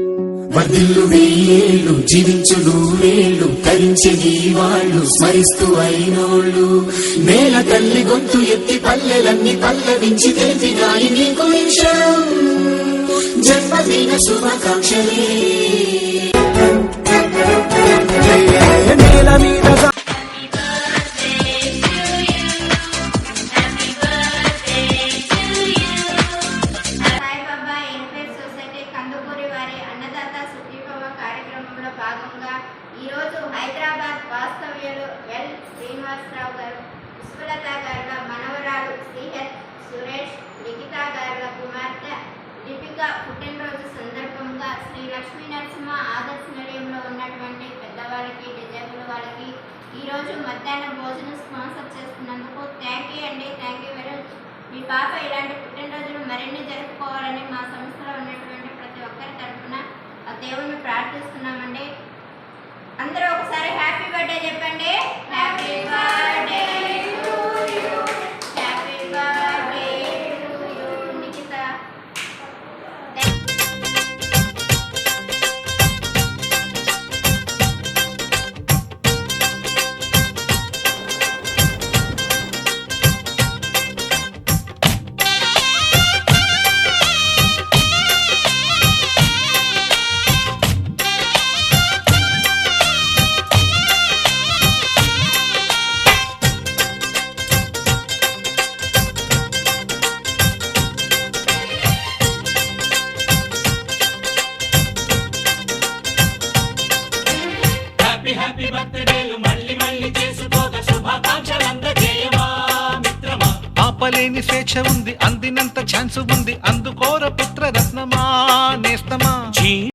వర్ధిల్లు వెయ్యేళ్ళు జీవించు నూరేళ్ళు కలించే నీ వాళ్ళు స్మరిస్తూ అయినోళ్ళు. నేల తల్లి గొంతు ఎత్తి పల్లెలన్నీ పల్లవించి తెలిపినాయి నీకు నిమిషం జన్మదిన శుభాకాంక్షలే. లిపిక పుట్టినరోజు సందర్భంగా శ్రీ లక్ష్మీ నరసింహ ఆదర్శ నిలయంలో ఉన్నటువంటి పెద్దవాళ్ళకి డిజేబుల్ వాళ్ళకి ఈరోజు మధ్యాహ్నం భోజనం స్పాన్సర్ చేస్తున్నందుకు థ్యాంక్ యూ అండి. థ్యాంక్ యూ వెరీ మచ్ మీ పాప ఇలాంటి పుట్టినరోజులు మరిన్ని జరుపుకోవాలని మా సంస్థలో ఉన్నటువంటి ప్రతి ఒక్కరి తరఫున ఆ దేవుణ్ణి ప్రార్థిస్తున్నామండి. అందరూ ఒకసారి హ్యాపీ ఆపలేని స్వేచ్ఛ ఉంది అందినంత ఛాన్స్ ఉంది అందుకోర పుత్ర రత్నమా నేస్తమా?